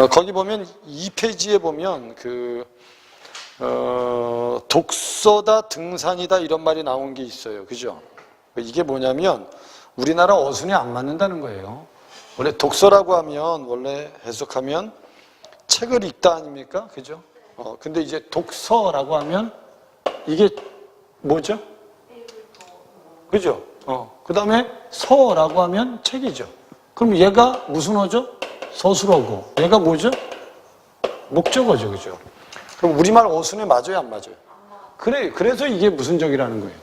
어, 거기 보면 2페이지에 보면 그 어, 독서다 등산이다 이런 말이 나온 게 있어요. 그죠? 이게 뭐냐면 우리나라 어순이 안 맞는다는 거예요. 원래 독서라고 하면 원래 해석하면 책을 읽다 아닙니까? 그죠? 어, 근데 이제 독서라고 하면 이게 뭐죠? 그죠? 어. 그 다음에 서라고 하면 책이죠. 그럼 얘가 무슨 어죠? 서술어고. 얘가 뭐죠? 목적어죠. 그죠? 그럼 우리말 어순에 맞아요? 안 맞아요? 그래, 그래서 이게 무슨 적이라는 거예요?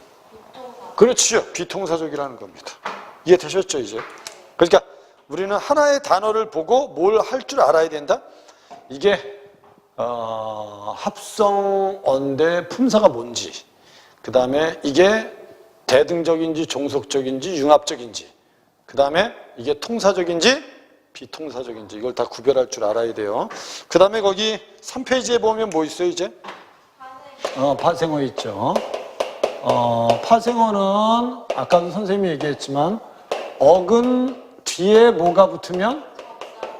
그렇죠. 비통사적이라는 겁니다. 이해되셨죠, 이제? 그러니까 우리는 하나의 단어를 보고 뭘 할 줄 알아야 된다? 이게, 어, 합성어인데 품사가 뭔지, 그 다음에 이게 대등적인지 종속적인지 융합적인지, 그 다음에 이게 통사적인지 비통사적인지 이걸 다 구별할 줄 알아야 돼요. 그 다음에 거기 3페이지에 보면 뭐 있어요, 이제? 어, 파생어 있죠. 어, 파생어는 아까도 선생님이 얘기했지만 어근 뒤에 뭐가 붙으면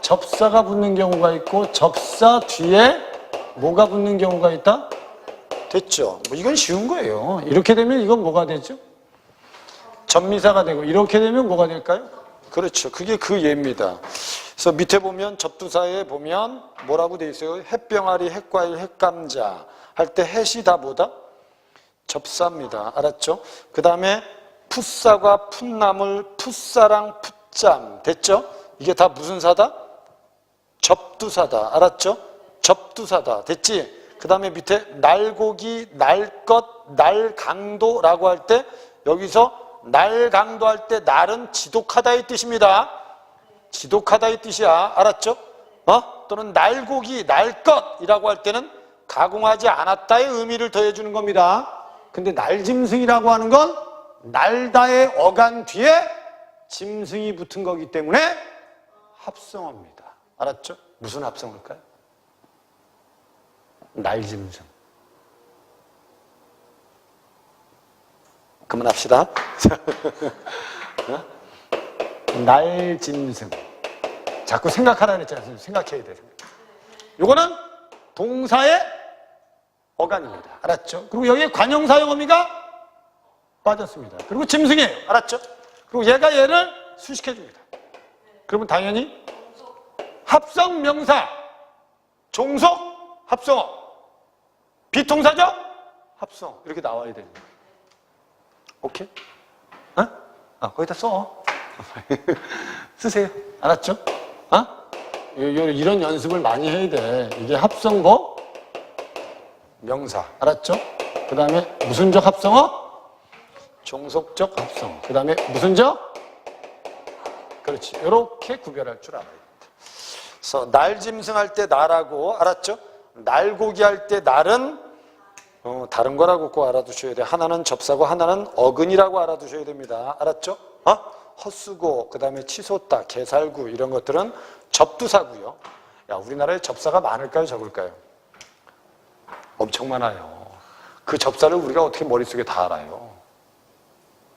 접사가 붙는 경우가 있고 접사 뒤에 뭐가 붙는 경우가 있다? 됐죠. 뭐 이건 쉬운 거예요. 이렇게 되면 이건 뭐가 되죠? 전미사가 되고 이렇게 되면 뭐가 될까요? 그렇죠. 그게 그 예입니다. 그래서 밑에 보면 접두사에 보면 뭐라고 돼 있어요? 햇병아리, 햇과일, 햇감자 할 때 햇이 다 뭐다? 접사입니다. 알았죠? 그 다음에 풋사과 풋나물, 풋사랑 풋잠 됐죠? 이게 다 무슨 사다? 접두사다. 알았죠? 접두사다. 됐지? 그 다음에 밑에 날고기, 날것, 날강도라고 할 때 여기서 날 강도 할 때 날은 지독하다의 뜻입니다. 지독하다의 뜻이야. 알았죠? 어? 또는 날고기, 날것이라고 할 때는 가공하지 않았다의 의미를 더해주는 겁니다. 근데 날짐승이라고 하는 건 날다의 어간 뒤에 짐승이 붙은 거기 때문에 합성어입니다. 알았죠? 무슨 합성어일까요? 날짐승. 그만합시다. 어? 날짐승. 자꾸 생각하라는 했잖아요. 생각해야 돼. 요거는 동사의 어간입니다. 알았죠? 그리고 여기에 관형사용 어미가 빠졌습니다. 그리고 짐승이에요. 알았죠? 그리고 얘가 얘를 수식해 줍니다. 그러면 당연히 합성 명사, 종속 합성어, 비통사적 합성 이렇게 나와야 됩니다. 오케이? 어? 아, 거기다 써. 쓰세요. 알았죠? 어? 요- 요- 이런 연습을 많이 해야 돼. 이게 합성어, 명사. 알았죠? 그 다음에 무슨적 합성어? 종속적 합성어. 그 다음에 무슨적? 그렇지. 이렇게 구별할 줄 알아야 됩니다. 그래서 날 짐승 할 때 날하고, 알았죠? 날고기 할 때 날은 어, 다른 거라고 꼭 알아두셔야 돼요. 하나는 접사고 하나는 어근이라고 알아두셔야 됩니다. 알았죠? 어? 헛수고, 그 다음에 치솟다, 개살구 이런 것들은 접두사고요. 야, 우리나라에 접사가 많을까요, 적을까요? 엄청 많아요. 그 접사를 우리가 어떻게 머릿속에 다 알아요?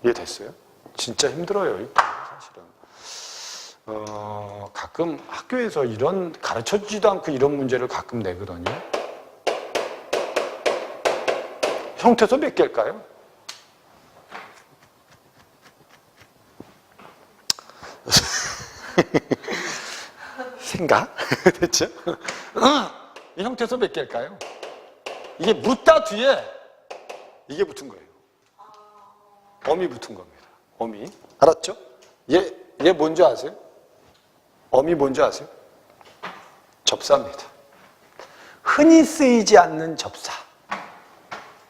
이해됐어요? 진짜 힘들어요, 사실은. 어, 가끔 학교에서 이런 가르쳐 주지도 않고 이런 문제를 가끔 내거든요. 형태소 몇 개일까요? 생각? 됐죠? 이 형태소 몇 개일까요? 이게 묻다 뒤에 이게 붙은 거예요. 어미 붙은 겁니다. 어미. 알았죠? 얘, 얘 뭔지 아세요? 어미 뭔지 아세요? 접사입니다. 흔히 쓰이지 않는 접사.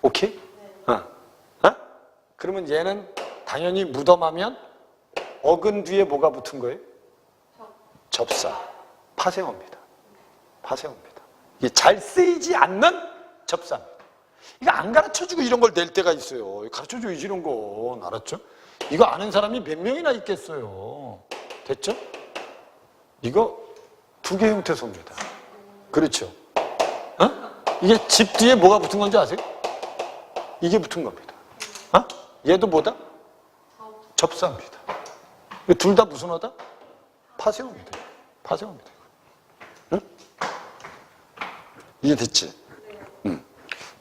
오케이? 어. 어? 그러면 얘는 당연히 무덤하면 어근 뒤에 뭐가 붙은 거예요? 접사. 파생어입니다. 파생어입니다. 이게 잘 쓰이지 않는 접사입니다. 이거 안 가르쳐주고 이런 걸 낼 때가 있어요. 가르쳐줘야지 이런 건. 알았죠? 이거 아는 사람이 몇 명이나 있겠어요. 됐죠? 이거 두 개 형태소입니다. 그렇죠? 어? 이게 집 뒤에 뭐가 붙은 건지 아세요? 이게 붙은 겁니다. 어? 얘도 뭐다? 접사입니다. 둘 다 무슨 어다? 파생어입니다. 파생어입니다. 응? 이해 됐지? 음.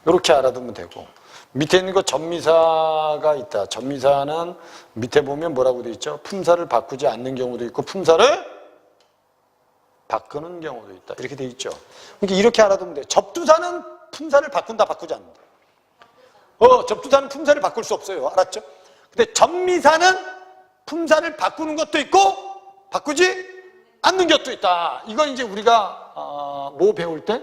이렇게 알아두면 되고 밑에 있는 거 전미사가 있다. 전미사는 밑에 보면 뭐라고 돼 있죠? 품사를 바꾸지 않는 경우도 있고 품사를 바꾸는 경우도 있다. 이렇게 돼 있죠. 그러니까 이렇게 알아두면 돼. 접두사는 품사를 바꾼다, 바꾸지 않는다. 어, 접두사는 품사를 바꿀 수 없어요. 알았죠? 근데 전미사는 품사를 바꾸는 것도 있고 바꾸지 않는 것도 있다. 이건 이제 우리가 어, 뭐 배울 때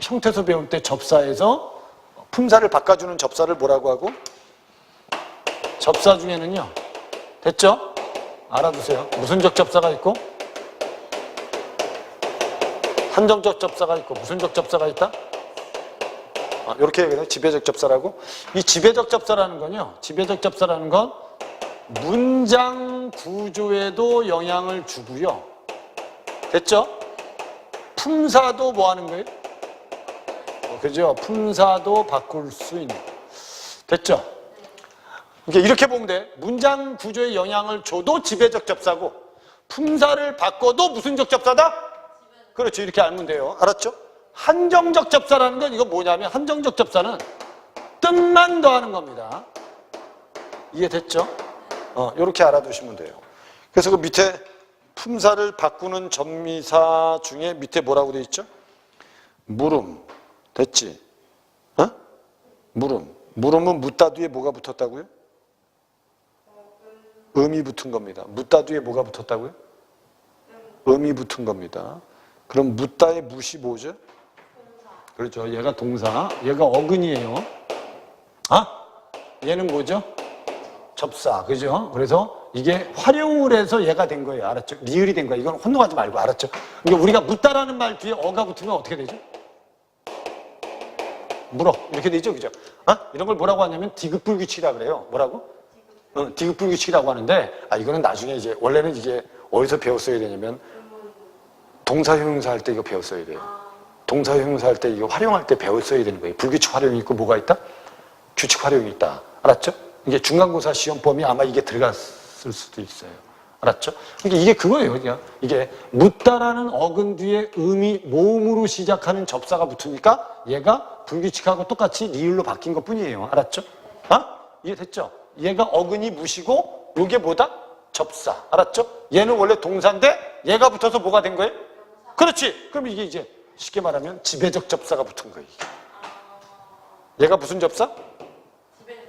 형태소 배울 때 접사에서 품사를 바꿔주는 접사를 뭐라고 하고 접사 중에는요. 됐죠? 알아두세요. 무슨적 접사가 있고 한정적 접사가 있고 무슨적 접사가 있다? 아, 이렇게 얘기해요. 지배적 접사라고. 이 지배적 접사라는 건요. 지배적 접사라는 건 문장 구조에도 영향을 주고요. 됐죠? 품사도 뭐 하는 거예요? 어, 그죠? 품사도 바꿀 수 있는. 됐죠? 이렇게 보면 돼. 문장 구조에 영향을 줘도 지배적 접사고, 품사를 바꿔도 무슨 적 접사다? 그렇죠. 이렇게 알면 돼요. 알았죠? 한정적 접사라는 건 이거 뭐냐면, 한정적 접사는 뜻만 더하는 겁니다. 이해됐죠? 어, 이렇게 알아두시면 돼요. 그래서 그 밑에 품사를 바꾸는 전미사 중에 밑에 뭐라고 돼 있죠? 물음. 됐지? 어? 물음. 물음은 묻다 뒤에 뭐가 붙었다고요? 음이 붙은 겁니다. 묻다 뒤에 뭐가 붙었다고요? 음이 붙은 겁니다. 그럼 묻다의 묻이 뭐죠? 그렇죠. 얘가 동사, 얘가 어근이에요. 아? 얘는 뭐죠? 접사, 그죠? 그래서 이게 활용을 해서 얘가 된 거예요. 알았죠? 리을이 된 거예요. 이건 혼동하지 말고, 알았죠? 그러니까 우리가 묻다라는 말 뒤에 어가 붙으면 어떻게 되죠? 물어. 이렇게 되죠? 그죠? 아? 이런 걸 뭐라고 하냐면 디귿불규칙이라 그래요. 뭐라고? 어, 디귿불규칙이라고 하는데, 아, 이거는 나중에 이제, 원래는 이게 어디서 배웠어야 되냐면, 동사형용사 할 때 이거 배웠어야 돼요. 동사 형용사 할 때 이거 활용할 때 배웠어야 되는 거예요. 불규칙 활용이 있고 뭐가 있다? 규칙 활용이 있다. 알았죠? 이게 중간고사 시험범위 아마 이게 들어갔을 수도 있어요. 알았죠? 그러니까 이게 그거예요. 그냥 이게 묻다라는 어근 뒤에 음이 모음으로 시작하는 접사가 붙으니까 얘가 불규칙하고 똑같이 리을로 바뀐 것 뿐이에요. 알았죠? 아? 이해됐죠? 얘가 어근이 무시고 요게 뭐다? 접사. 알았죠? 얘는 원래 동사인데 얘가 붙어서 뭐가 된 거예요? 그렇지. 그럼 이게 이제 쉽게 말하면 지배적 접사가 붙은 거예요. 얘가 무슨 접사?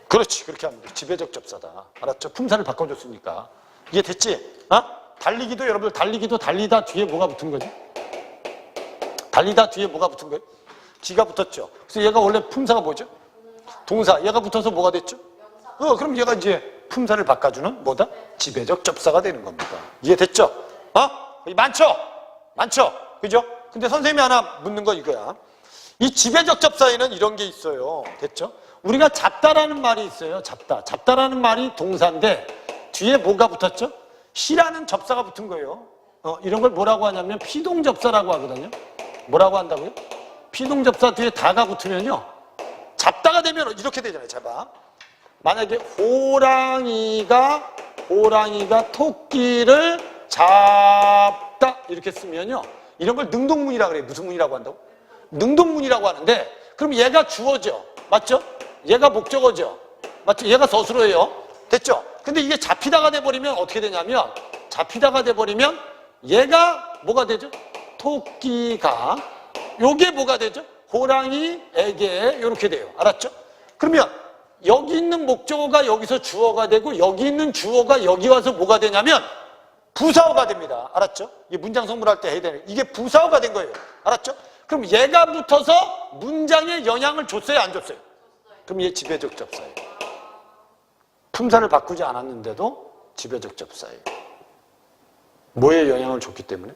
그렇지. 그렇게 하면 돼. 지배적 접사다. 알았죠? 품사를 바꿔줬으니까. 이게 됐지? 어? 달리기도 여러분들 달리기도 달리다 뒤에 뭐가 붙은 거지? 달리다 뒤에 뭐가 붙은 거예요? 기가 붙었죠. 그래서 얘가 원래 품사가 뭐죠? 동사. 얘가 붙어서 뭐가 됐죠? 어, 그럼 얘가 이제 품사를 바꿔주는 뭐다? 지배적 접사가 되는 겁니다. 이해됐죠? 어? 많죠? 많죠? 그죠? 근데 선생님이 하나 묻는 거 이거야. 이 지배적 접사에는 이런 게 있어요. 됐죠? 우리가 잡다라는 말이 있어요. 잡다. 잡다라는 말이 동사인데 뒤에 뭐가 붙었죠? 시라는 접사가 붙은 거예요. 어, 이런 걸 뭐라고 하냐면 피동접사라고 하거든요. 뭐라고 한다고요? 피동접사 뒤에 다가 붙으면요. 잡다가 되면 이렇게 되잖아요. 잡아. 만약에 호랑이가 호랑이가 토끼를 잡다 이렇게 쓰면요. 이런 걸 능동문이라고 그래요. 무슨 문이라고 한다고? 능동문이라고 하는데 그럼 얘가 주어죠. 맞죠? 얘가 목적어죠. 맞죠? 얘가 서술어예요. 됐죠? 근데 이게 잡히다가 돼버리면 어떻게 되냐면 잡히다가 돼버리면 얘가 뭐가 되죠? 토끼가 요게 뭐가 되죠? 호랑이에게 이렇게 돼요. 알았죠? 그러면 여기 있는 목적어가 여기서 주어가 되고 여기 있는 주어가 여기 와서 뭐가 되냐면 부사어가 됩니다. 알았죠? 이게 문장 성분할 때 해야 되는 이게 부사어가 된 거예요. 알았죠? 그럼 얘가 붙어서 문장에 영향을 줬어요, 안 줬어요? 그럼 얘 지배적 접사예요. 품사를 바꾸지 않았는데도 지배적 접사예요. 뭐에 영향을 줬기 때문에?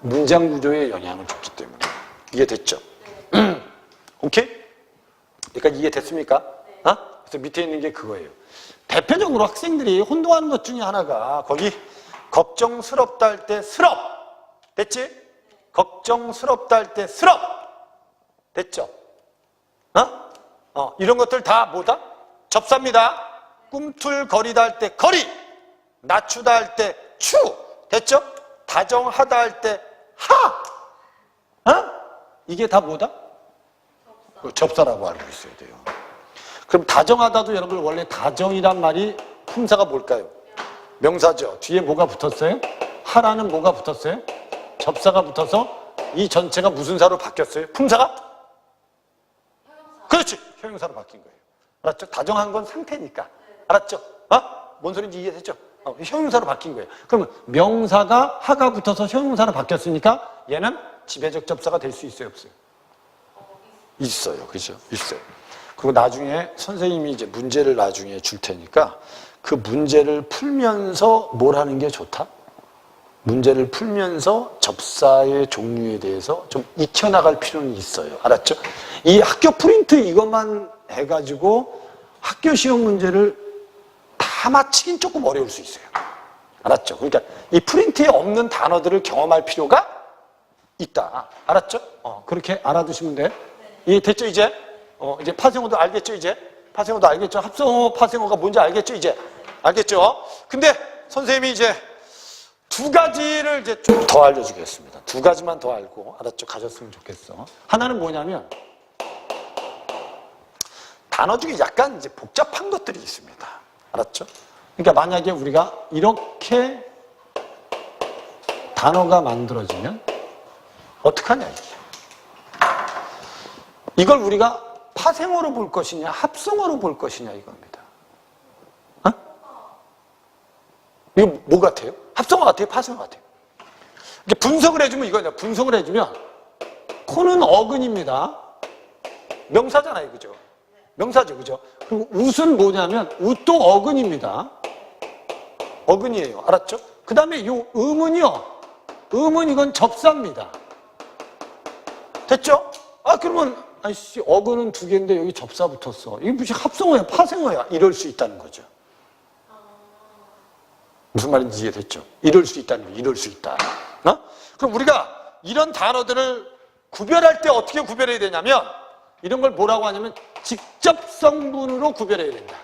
문장 구조에 영향을 줬기 때문에. 이해됐죠? 오케이? 그러니까 이해 됐습니까? 어? 그래서 밑에 있는 게 그거예요. 대표적으로 학생들이 혼동하는 것 중에 하나가 거기 걱정스럽다 할 때 스럽. 됐지? 걱정스럽다 할 때 스럽. 됐죠? 어? 어, 이런 것들 다 뭐다? 접사입니다. 꿈틀거리다 할 때 거리. 낮추다 할 때 추. 됐죠? 다정하다 할 때 하. 어? 이게 다 뭐다? 어, 접사 라고 알고 있어야 돼요. 그럼 다정하다도 여러분 원래 다정이란 말이 품사가 뭘까요? 명사죠. 뒤에 뭐가 붙었어요? 하라는 뭐가 붙었어요? 접사가 붙어서 이 전체가 무슨 사로 바뀌었어요? 품사가? 그렇지. 형용사로 바뀐 거예요. 알았죠? 다정한 건 상태니까. 알았죠? 어? 뭔 소리인지 이해됐죠? 어, 형용사로 바뀐 거예요. 그러면 명사가 하가 붙어서 형용사로 바뀌었으니까 얘는 지배적 접사가 될 수 있어요, 없어요? 있어요. 그죠? 있어요. 그리고 나중에 선생님이 이제 문제를 나중에 줄 테니까 그 문제를 풀면서 뭘 하는 게 좋다? 문제를 풀면서 접사의 종류에 대해서 좀 익혀나갈 필요는 있어요. 알았죠? 이 학교 프린트 이것만 해가지고 학교 시험 문제를 다 맞히긴 조금 어려울 수 있어요. 알았죠? 그러니까 이 프린트에 없는 단어들을 경험할 필요가 있다. 알았죠? 어, 그렇게 알아두시면 돼. 이해됐죠, 이제? 어, 이제 파생어도 알겠죠, 이제? 파생어도 알겠죠? 합성어, 파생어가 뭔지 알겠죠, 이제? 알겠죠? 근데 선생님이 이제 두 가지를 이제 좀 더 알려주겠습니다. 두 가지만 더 알고, 알았죠? 가졌으면 좋겠어. 하나는 뭐냐면, 단어 중에 약간 이제 복잡한 것들이 있습니다. 알았죠? 그러니까 만약에 우리가 이렇게 단어가 만들어지면 어떡하냐 이게. 이걸 우리가 파생어로 볼 것이냐 합성어로 볼 것이냐 이겁니다. 어? 이거 뭐 같아요? 합성어 같아요? 파생어 같아요? 이제 분석을 해주면 이거냐 분석을 해주면 코는 어근입니다. 명사잖아요, 그죠? 명사죠, 그죠? 그리고 웃은 뭐냐면 웃도 어근입니다. 어근이에요. 알았죠? 그 다음에 요 음은요. 음은 이건 접사입니다. 됐죠? 아 그러면 아이씨 어근은 두 개인데 여기 접사 붙었어. 이게 무슨 합성어야 파생어야 이럴 수 있다는 거죠. 무슨 말인지 이해됐죠? 이럴 수 있다는 거 이럴 수 있다. 어? 그럼 우리가 이런 단어들을 구별할 때 어떻게 구별해야 되냐면 이런 걸 뭐라고 하냐면 직접 성분으로 구별해야 된다.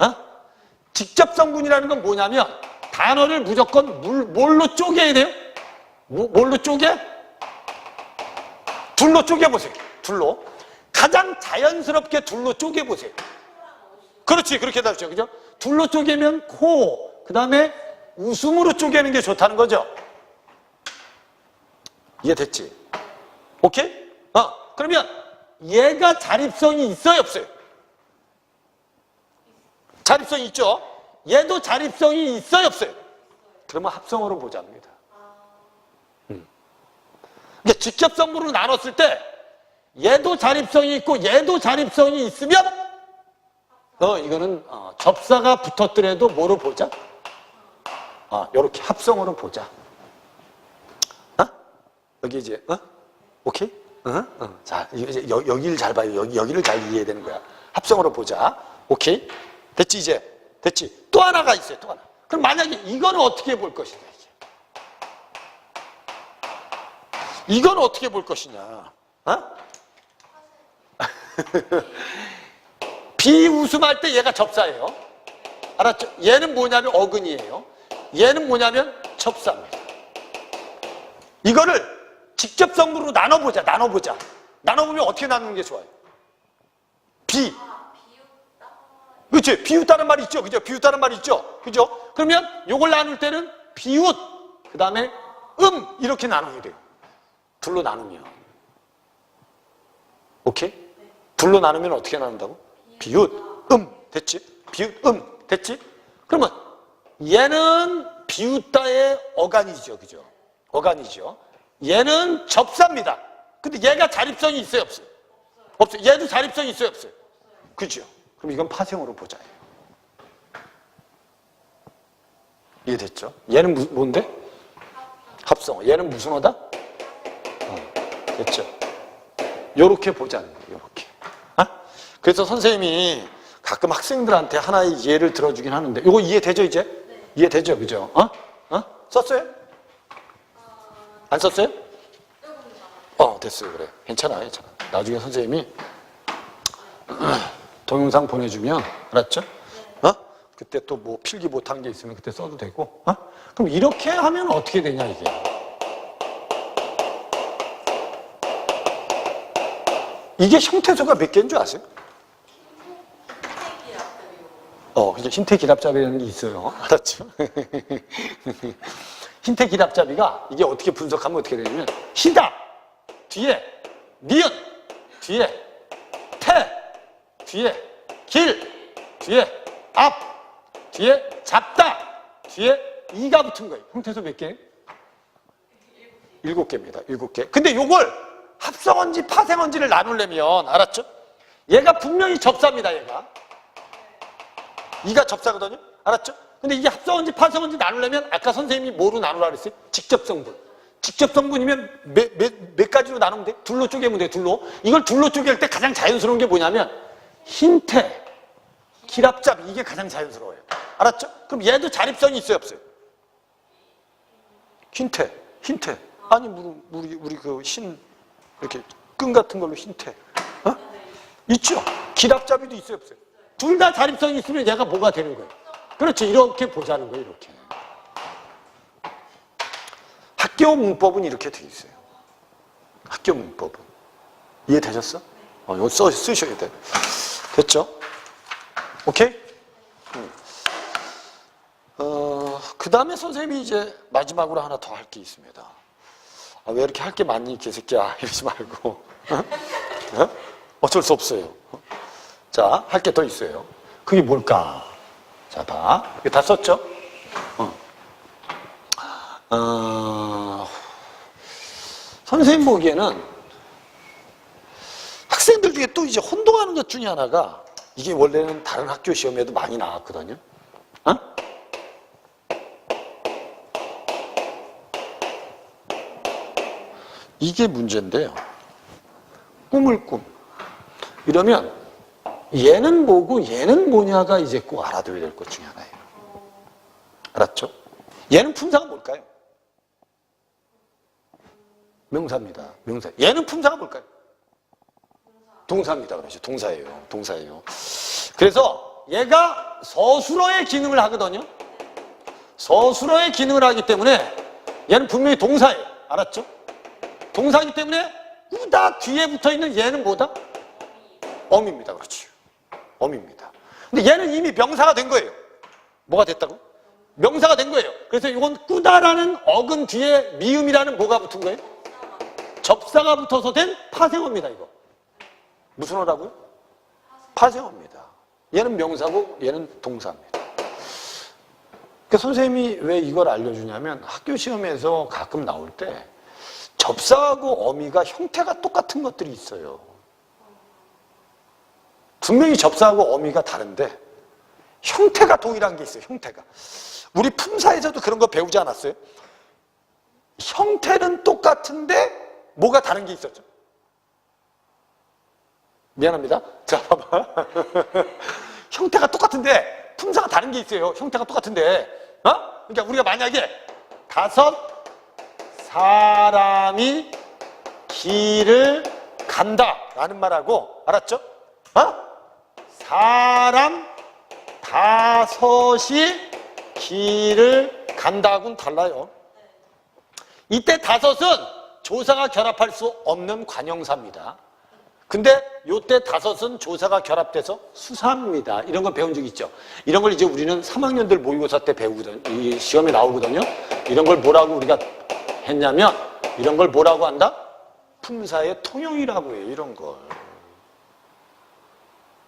어? 직접 성분이라는 건 뭐냐면 단어를 무조건 물, 뭘로 쪼개야 돼요? 뭐- 뭘로 쪼개? 둘로 쪼개보세요. 둘로. 가장 자연스럽게 둘로 쪼개보세요. 그렇지. 그렇게 답죠. 그죠? 둘로 쪼개면 코, 그 다음에 웃음으로 쪼개는 게 좋다는 거죠. 이해됐지? 오케이? 어, 그러면 얘가 자립성이 있어요, 없어요? 자립성이 있죠? 얘도 자립성이 있어요, 없어요? 그러면 합성어로 보자입니다. 그러니까 직접성분으로 나눴을 때 얘도 자립성이 있고 얘도 자립성이 있으면 어 이거는 어, 접사가 붙었더라도 뭐로 보자? 아 이렇게 합성어로 보자. 어? 여기 이제 어? 오케이? 어? 어. 자 이제 여, 여기를 잘 봐요. 여기 여기를 잘 이해해야 되는 거야. 합성어로 보자. 오케이? 됐지 이제 됐지. 또 하나가 있어요. 또 하나. 그럼 만약에 이거는 어떻게 볼 것이냐 이제. 이건 어떻게 볼 것이냐? 어? 비웃음할 때 얘가 접사예요. 알았죠? 얘는 뭐냐면 어근이에요. 얘는 뭐냐면 접사입니다. 이거를 직접 성분으로 나눠보자. 나눠보자. 나눠보면 어떻게 나누는 게 좋아요? 비. 그렇지. 비웃다는 말이 있죠. 그죠? 비웃다는 말이 있죠. 그죠? 그러면 요걸 나눌 때는 비웃, 그 다음에 음, 이렇게 나누게 돼요. 둘로 나누면. 오케이? 둘로 나누면 어떻게 나눈다고? 비웃, 음, 됐지? 비웃, 음, 됐지? 그러면 얘는 비웃다의 어간이죠. 그죠? 어간이죠. 얘는 접사입니다. 근데 얘가 자립성이 있어요, 없어요? 없어요. 얘도 자립성이 있어요, 없어요? 그죠? 그럼 이건 파생어로 보자. 이해됐죠? 얘는 무, 뭔데? 합성어. 얘는 무슨 어다? 됐죠? 요렇게 보자는 거예요. 어? 그래서 선생님이 가끔 학생들한테 하나의 예를 들어주긴 하는데, 요거 이해되죠, 이제? 이해되죠, 그죠? 어? 어? 썼어요? 안 썼어요? 어, 됐어요, 그래. 괜찮아, 괜찮아. 나중에 선생님이 동영상 보내주면, 알았죠? 어? 그때 또 뭐 필기 못한 게 있으면 그때 써도 되고, 어? 그럼 이렇게 하면 어떻게 되냐, 이게. 이게 형태소가 몇 개인 줄 아세요? 어, 이제 흰태 기랍잡이라는 게 있어요. 알았죠? 흰태 기랍잡이가 이게 어떻게 분석하면 어떻게 되냐면 희다 뒤에 니은 뒤에 태 뒤에 길 뒤에 앞 뒤에 잡다 뒤에 이가 붙은 거예요. 형태소 몇 개? 일곱 개입니다. 일곱 개. 근데 요걸 합성원지 파생원지를 나누려면 알았죠? 얘가 분명히 접사입니다. 얘가. 이가 접사거든요. 알았죠? 근데 이게 합성원지 파생원지 나누려면 아까 선생님이 뭐로 나누라 그랬어요? 직접성분. 직접성분이면 몇, 몇, 몇 가지로 나누면 돼? 둘로 쪼개면 돼, 둘로. 이걸 둘로 쪼갤 때 가장 자연스러운 게 뭐냐면 흰태, 기랍잡 이게 가장 자연스러워요. 알았죠? 그럼 얘도 자립성이 있어요, 없어요? 흰태, 흰태. 아니, 우리, 우리, 우리 그 흰, 이렇게 끈 같은 걸로 흰태. 어? 있죠? 기랍잡이도 있어요, 없어요? 둘 다 자립성이 있으면 얘가 뭐가 되는 거예요? 그렇죠. 이렇게 보자는 거예요, 이렇게. 학교 문법은 이렇게 돼 있어요. 학교 문법은. 이해되셨어? 어, 이거 써, 쓰셔야 돼. 됐죠? 오케이? 음. 어, 그 다음에 선생님이 이제 마지막으로 하나 더 할 게 있습니다. 아, 왜 이렇게 할 게 많니, 개새끼야. 이러지 말고. 어? 어? 어쩔 수 없어요. 자, 할 게 더 있어요. 그게 뭘까? 자, 봐. 이거 다 썼죠? 어. 어, 선생님 보기에는 학생들 중에 또 이제 혼동하는 것 중에 하나가 이게 원래는 다른 학교 시험에도 많이 나왔거든요. 어? 이게 문제인데요. 꿈을 꿈. 이러면 얘는 뭐고 얘는 뭐냐가 이제 꼭 알아둬야 될 것 중에 하나예요. 알았죠? 얘는 품사가 뭘까요? 명사입니다. 명사. 얘는 품사가 뭘까요? 동사입니다. 그렇죠. 동사예요. 동사예요. 그래서 얘가 서술어의 기능을 하거든요. 서술어의 기능을 하기 때문에 얘는 분명히 동사예요. 알았죠? 동사이기 때문에 꾸다 뒤에 붙어 있는 얘는 뭐다? 어미입니다. 그렇죠. 어미입니다. 근데 얘는 이미 명사가 된 거예요. 뭐가 됐다고? 명사가 된 거예요. 그래서 이건 꾸다라는 어근 뒤에 미음이라는 뭐가 붙은 거예요? 접사가 붙어서 된 파생어입니다, 이거. 무슨 어라고요? 파생어입니다. 얘는 명사고 얘는 동사입니다. 그러니까 선생님이 왜 이걸 알려주냐면 학교 시험에서 가끔 나올 때 접사하고 어미가 형태가 똑같은 것들이 있어요. 분명히 접사하고 어미가 다른데 형태가 동일한 게 있어요. 형태가. 우리 품사에서도 그런 거 배우지 않았어요? 형태는 똑같은데 뭐가 다른 게 있었죠? 미안합니다. 자, 봐봐. 형태가 똑같은데 품사가 다른 게 있어요. 형태가 똑같은데. 어? 그러니까 우리가 만약에 다섯 사람이 길을 간다라는 말하고 알았죠? 어? 사람 다섯이 길을 간다하고는 달라요. 이때 다섯은 조사가 결합할 수 없는 관형사입니다. 근데 요때 다섯은 조사가 결합돼서 수사입니다. 이런 걸 배운 적 있죠. 이런 걸 이제 우리는 3학년들 모의고사 때 배우거든. 이 시험에 나오거든요. 이런 걸 뭐라고 우리가 했냐면 이런 걸 뭐라고 한다? 품사의 통용이라고 해요. 이런 걸.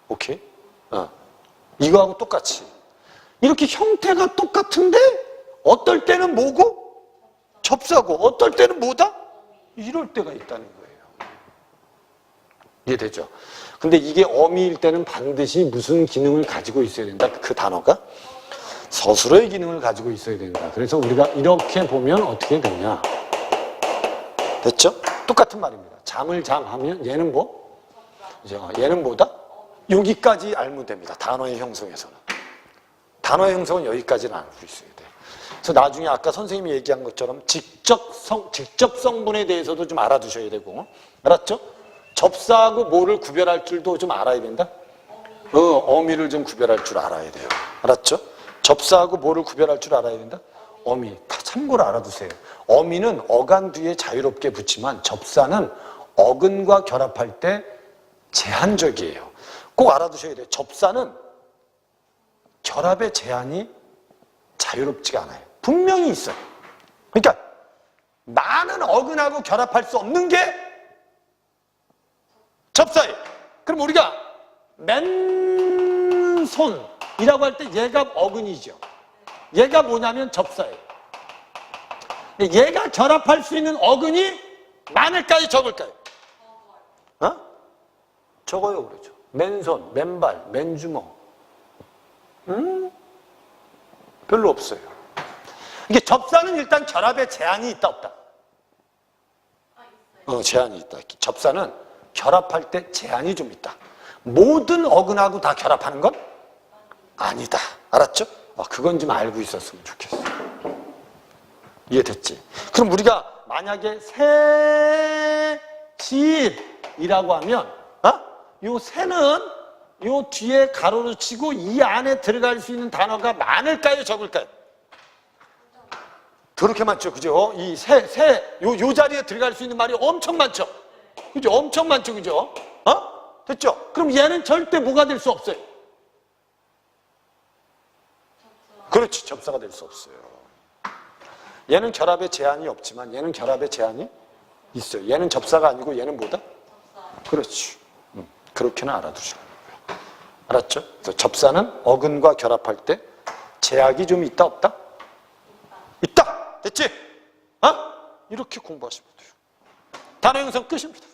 오케이? 어. 이거하고 똑같이. 이렇게 형태가 똑같은데 어떨 때는 뭐고 접사고 어떨 때는 뭐다? 이럴 때가 있다는 거예요. 이해되죠? 근데 이게 어미일 때는 반드시 무슨 기능을 가지고 있어야 된다? 그 단어가 서술어의 기능을 가지고 있어야 된다. 그래서 우리가 이렇게 보면 어떻게 되냐? 됐죠? 똑같은 말입니다. 잠을 잠하면 얘는 뭐? 이제 얘는 뭐다? 여기까지 알면 됩니다. 단어의 형성에서는. 단어의 형성은 여기까지는 알고 있어야 돼요. 그래서 나중에 아까 선생님이 얘기한 것처럼 직접 성, 직접 성분에 대해서도 좀 알아두셔야 되고, 알았죠? 접사하고 뭐를 구별할 줄도 좀 알아야 된다? 어, 어미를 좀 구별할 줄 알아야 돼요. 알았죠? 접사하고 뭐를 구별할 줄 알아야 된다? 어미. 다 참고로 알아두세요. 어미는 어간 뒤에 자유롭게 붙지만 접사는 어근과 결합할 때 제한적이에요. 꼭 알아두셔야 돼요. 접사는 결합의 제한이 자유롭지가 않아요. 분명히 있어요. 그러니까 나는 어근하고 결합할 수 없는 게 접사예요. 그럼 우리가 맨손이라고 할 때 얘가 어근이죠. 얘가 뭐냐면 접사예요. 얘가 결합할 수 있는 어근이 많을까요, 적을까요? 어? 적어요, 그러죠. 맨손, 맨발, 맨주먹. 음? 별로 없어요. 이게 접사는 일단 결합에 제한이 있다, 없다? 어, 제한이 있다. 접사는 결합할 때 제한이 좀 있다. 모든 어근하고 다 결합하는 건 아니다. 알았죠? 어, 그건 좀 알고 있었으면 좋겠어. 이해됐지? 그럼 우리가 만약에 새 집이라고 하면, 어? 요 새는 요 뒤에 가로로 치고 이 안에 들어갈 수 있는 단어가 많을까요? 적을까요? 그렇게 많죠. 그죠? 이 새, 새, 요, 요 자리에 들어갈 수 있는 말이 엄청 많죠. 그죠? 엄청 많죠. 그죠? 어? 됐죠? 그럼 얘는 절대 뭐가 될 수 없어요. 그렇지. 접사가 될 수 없어요. 얘는 결합에 제한이 없지만 얘는 결합에 제한이 있어요. 얘는 접사가 아니고 얘는 뭐다? 그렇지. 음, 그렇게는 알아두시면 돼요. 알았죠? 접사는 어근과 결합할 때 제약이 좀 있다 없다? 있다. 됐지? 어? 이렇게 공부하시면 돼요. 단어 형성 끝입니다.